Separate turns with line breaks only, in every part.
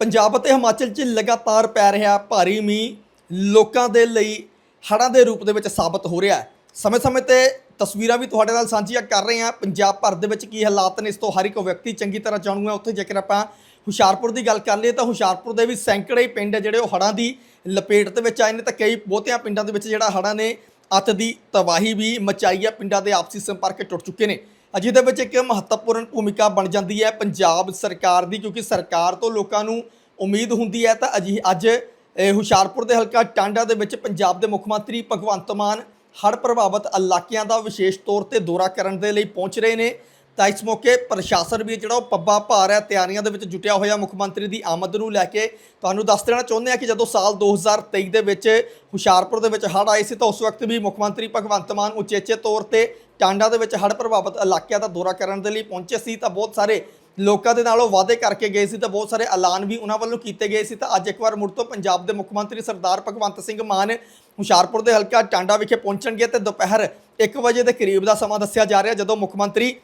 ਪੰਜਾਬ ਅਤੇ ਹਿਮਾਚਲ 'ਚ ਲਗਾਤਾਰ ਪੈ ਰਿਹਾ ਭਾਰੀ ਮੀਂਹ ਲੋਕਾਂ ਦੇ ਲਈ ਹੜ੍ਹਾਂ ਦੇ ਰੂਪ ਦੇ ਵਿੱਚ ਸਾਬਤ ਹੋ ਰਿਹਾ ਹੈ। ਸਮੇਂ-ਸਮੇਂ ਤੇ ਤਸਵੀਰਾਂ ਵੀ ਤੁਹਾਡੇ ਨਾਲ ਸਾਂਝੀਆਂ ਕਰ ਰਹੇ ਹਾਂ। ਪੰਜਾਬ ਭਰ ਦੇ ਵਿੱਚ ਕੀ ਹਾਲਾਤ ਨੇ? ਇਸ ਤੋਂ ਹਰ ਇੱਕ ਵਿਅਕਤੀ ਚੰਗੀ ਤਰ੍ਹਾਂ ਜਾਣੂਗਾ। ਉੱਥੇ ਜੇਕਰ ਆਪਾਂ ਹੁਸ਼ਿਆਰਪੁਰ ਦੀ ਗੱਲ ਕਰ ਲਈਏ ਤਾਂ ਹੁਸ਼ਿਆਰਪੁਰ ਦੇ ਵੀ ਸੈਂਕੜੇ ਪਿੰਡ ਹੈ ਜਿਹੜੇ ਉਹ ਹੜ੍ਹਾਂ ਦੀ ਲਪੇਟ ਦੇ ਵਿੱਚ ਆਏ ਨੇ ਤਾਂ ਕਈ ਬਹੁਤਿਆਂ ਪਿੰਡਾਂ ਦੇ ਵਿੱਚ ਜਿਹੜਾ ਹੜ੍ਹਾਂ ਨੇ ਅੱਤ ਦੀ ਤਬਾਹੀ ਵੀ ਮਚਾਈ ਹੈ ਪਿੰਡਾਂ ਦੇ ਆਪਸੀ ਸੰਪਰਕ ਟੁੱਟ ਚੁੱਕੇ ਨੇ। ਅਜੇ ਦੇ ਵਿੱਚ ਇੱਕ ਮਹੱਤਵਪੂਰਨ ਭੂਮਿਕਾ ਬਣ ਜਾਂਦੀ ਹੈ ਪੰਜਾਬ ਸਰਕਾਰ ਦੀ, ਕਿਉਂਕਿ ਸਰਕਾਰ ਤੋਂ ਲੋਕਾਂ ਨੂੰ ਉਮੀਦ ਹੁੰਦੀ ਹੈ ਤਾਂ ਅਜੀ ਅੱਜ ਹੁਸ਼ਿਆਰਪੁਰ ਦੇ ਹਲਕਾ ਟਾਂਡਾ ਦੇ ਵਿੱਚ ਪੰਜਾਬ ਦੇ ਮੁੱਖ ਮੰਤਰੀ ਭਗਵੰਤ ਮਾਨ ਹੜ੍ਹ ਪ੍ਰਭਾਵਿਤ ਇਲਾਕਿਆਂ ਦਾ ਵਿਸ਼ੇਸ਼ ਤੌਰ ਤੇ ਦੌਰਾ ਕਰਨ ਦੇ ਲਈ ਪਹੁੰਚ ਰਹੇ ਨੇ। ਤਾਂ ਇਸ ਮੌਕੇ ਪ੍ਰਸ਼ਾਸਨ ਵੀ ਜਿਹੜਾ ਉਹ ਪੱਬਾ ਭਾਰ ਹੈ, ਤਿਆਰੀਆਂ ਦੇ ਵਿੱਚ ਜੁਟਿਆ ਹੋਇਆ ਮੁੱਖ ਮੰਤਰੀ ਦੀ ਆਮਦ ਨੂੰ ਲੈ ਕੇ। ਤੁਹਾਨੂੰ ਦੱਸ ਦੇਣਾ ਚਾਹੁੰਦੇ ਆ ਕਿ ਜਦੋਂ ਸਾਲ 2023 ਦੇ ਵਿੱਚ ਹੁਸ਼ਿਆਰਪੁਰ ਦੇ ਵਿੱਚ ਹੜ੍ਹ ਆਏ ਸੀ, ਤਾਂ ਉਸ ਵਕਤ ਵੀ ਮੁੱਖ ਮੰਤਰੀ ਭਗਵੰਤ ਮਾਨ ਉਚੇਚੇ ਤੌਰ ਤੇ ਟਾਂਡਾ ਦੇ ਵਿੱਚ ਹੜ੍ਹ ਪ੍ਰਭਾਵਿਤ ਇਲਾਕਿਆਂ ਦਾ ਦੌਰਾ ਕਰਨ ਦੇ ਲਈ ਪਹੁੰਚੇ ਸੀ। ਤਾਂ ਬਹੁਤ ਸਾਰੇ ਲੋਕਾਂ ਦੇ ਨਾਲ ਉਹ ਵਾਅਦੇ ਕਰਕੇ ਗਏ ਸੀ, ਤਾਂ ਬਹੁਤ ਸਾਰੇ ਐਲਾਨ ਵੀ ਉਹਨਾਂ ਵੱਲੋਂ ਕੀਤੇ ਗਏ ਸੀ। ਤਾਂ ਅੱਜ ਇੱਕ ਵਾਰ ਮੁੜ ਤੋਂ ਪੰਜਾਬ ਦੇ ਮੁੱਖ ਮੰਤਰੀ ਸਰਦਾਰ ਭਗਵੰਤ ਸਿੰਘ ਮਾਨ ਹੁਸ਼ਿਆਰਪੁਰ ਦੇ ਹਲਕਾ ਟਾਂਡਾ ਵਿਖੇ ਪਹੁੰਚਣਗੇ ਤੇ ਦੁਪਹਿਰ 1 ਵਜੇ ਦੇ ਕਰੀਬ ਦਾ ਸਮਾਂ ਦੱਸਿਆ ਜਾ ਰਿਹਾ, ਜਦੋਂ ਮੁੱਖ ਮੰਤਰੀ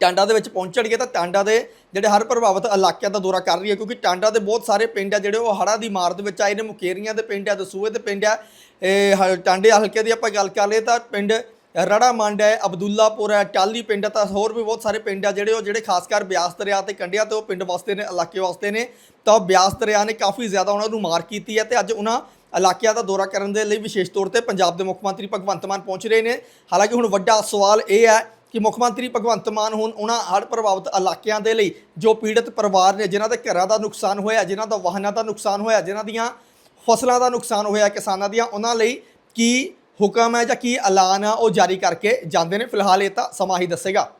ਟਾਂਡਾ ਦੇ ਵਿੱਚ ਪਹੁੰਚਣਗੇ ਤਾਂ ਟਾਂਡਾ ਦੇ ਜਿਹੜੇ ਹਰ ਪ੍ਰਭਾਵਿਤ ਇਲਾਕਿਆਂ ਦਾ ਦੌਰਾ ਕਰ ਰਹੀ ਹੈ, ਕਿਉਂਕਿ ਟਾਂਡਾ ਦੇ ਬਹੁਤ ਸਾਰੇ ਪਿੰਡ ਆ ਜਿਹੜੇ ਉਹ ਹੜ੍ਹਾਂ ਦੀ ਮਾਰ ਦੇ ਵਿੱਚ ਆਏ ਨੇ, ਮੁਕੇਰੀਆਂ ਦੇ ਪਿੰਡ ਆ, ਦਸੂਏ ਦੇ ਪਿੰਡ ਆ, ਇਹ ਹ- ਟਾਂਡੇ ਹਲਕੇ ਦੀ ਆਪਾਂ ਗੱਲ ਕਰ ਲਈਏ ਤਾਂ ਪਿੰਡ ਰੜਾ ਮੰਡ ਹੈ, ਅਬਦੁੱਲਾਪੁਰ ਹੈ, ਟਾਲੀ ਪਿੰਡ ਹੈ ਤਾਂ ਹੋਰ ਵੀ ਬਹੁਤ ਸਾਰੇ ਪਿੰਡ ਆ ਜਿਹੜੇ ਉਹ, ਜਿਹੜੇ ਖਾਸ ਕਰ ਬਿਆਸ ਦਰਿਆ ਤੇ ਕੰਢਿਆਂ ਤੇ ਉਹ ਪਿੰਡ ਵਾਸਤੇ ਨੇ, ਇਲਾਕੇ ਵਾਸਤੇ ਨੇ, ਤਾਂ ਉਹ ਬਿਆਸ ਦਰਿਆ ਨੇ ਕਾਫੀ ਜ਼ਿਆਦਾ ਉਹਨਾਂ ਨੂੰ ਮਾਰ ਕੀਤੀ ਹੈ ਤੇ ਅੱਜ ਉਹਨਾਂ ਇਲਾਕਿਆਂ ਦਾ ਦੌਰਾ ਕਰਨ ਦੇ ਲਈ ਵਿਸ਼ੇਸ਼ ਤੌਰ ਤੇ ਪੰਜਾਬ ਦੇ ਮੁੱਖ ਮੰਤਰੀ ਭਗਵੰਤ ਮਾਨ ਪਹੁੰਚ ਰਹੇ ਨੇ। ਹਾਲਾਂਕਿ ਹੁਣ ਵੱਡਾ ਸਵਾਲ ਇਹ ਹੈ ਕਿ ਮੁੱਖ ਮੰਤਰੀ ਭਗਵੰਤ ਮਾਨ ਹੁਣ ਉਹਨਾਂ ਹੜ੍ਹ ਪ੍ਰਭਾਵਿਤ ਇਲਾਕਿਆਂ ਦੇ ਲਈ ਜੋ ਪੀੜਤ ਪਰਿਵਾਰ ਨੇ, ਜਿਨ੍ਹਾਂ ਦੇ ਘਰਾਂ ਦਾ ਨੁਕਸਾਨ ਹੋਇਆ, ਜਿਨ੍ਹਾਂ ਦਾ ਵਾਹਨਾਂ ਦਾ ਨੁਕਸਾਨ ਹੋਇਆ, ਜਿਨ੍ਹਾਂ ਦੀਆਂ ਫਸਲਾਂ ਦਾ ਨੁਕਸਾਨ ਹੋਇਆ, ਕਿਸਾਨਾਂ ਦੀਆਂ, ਉਹਨਾਂ ਲਈ ਕੀ ਹੁਕਮ ਹੈ ਜਾਂ ਕੀ ਐਲਾਨ ਆ ਉਹ ਜਾਰੀ ਕਰਕੇ ਜਾਂਦੇ ਨੇ? ਫਿਲਹਾਲ ਇਹ ਤਾਂ ਸਮਾਂ ਹੀ ਦੱਸੇਗਾ।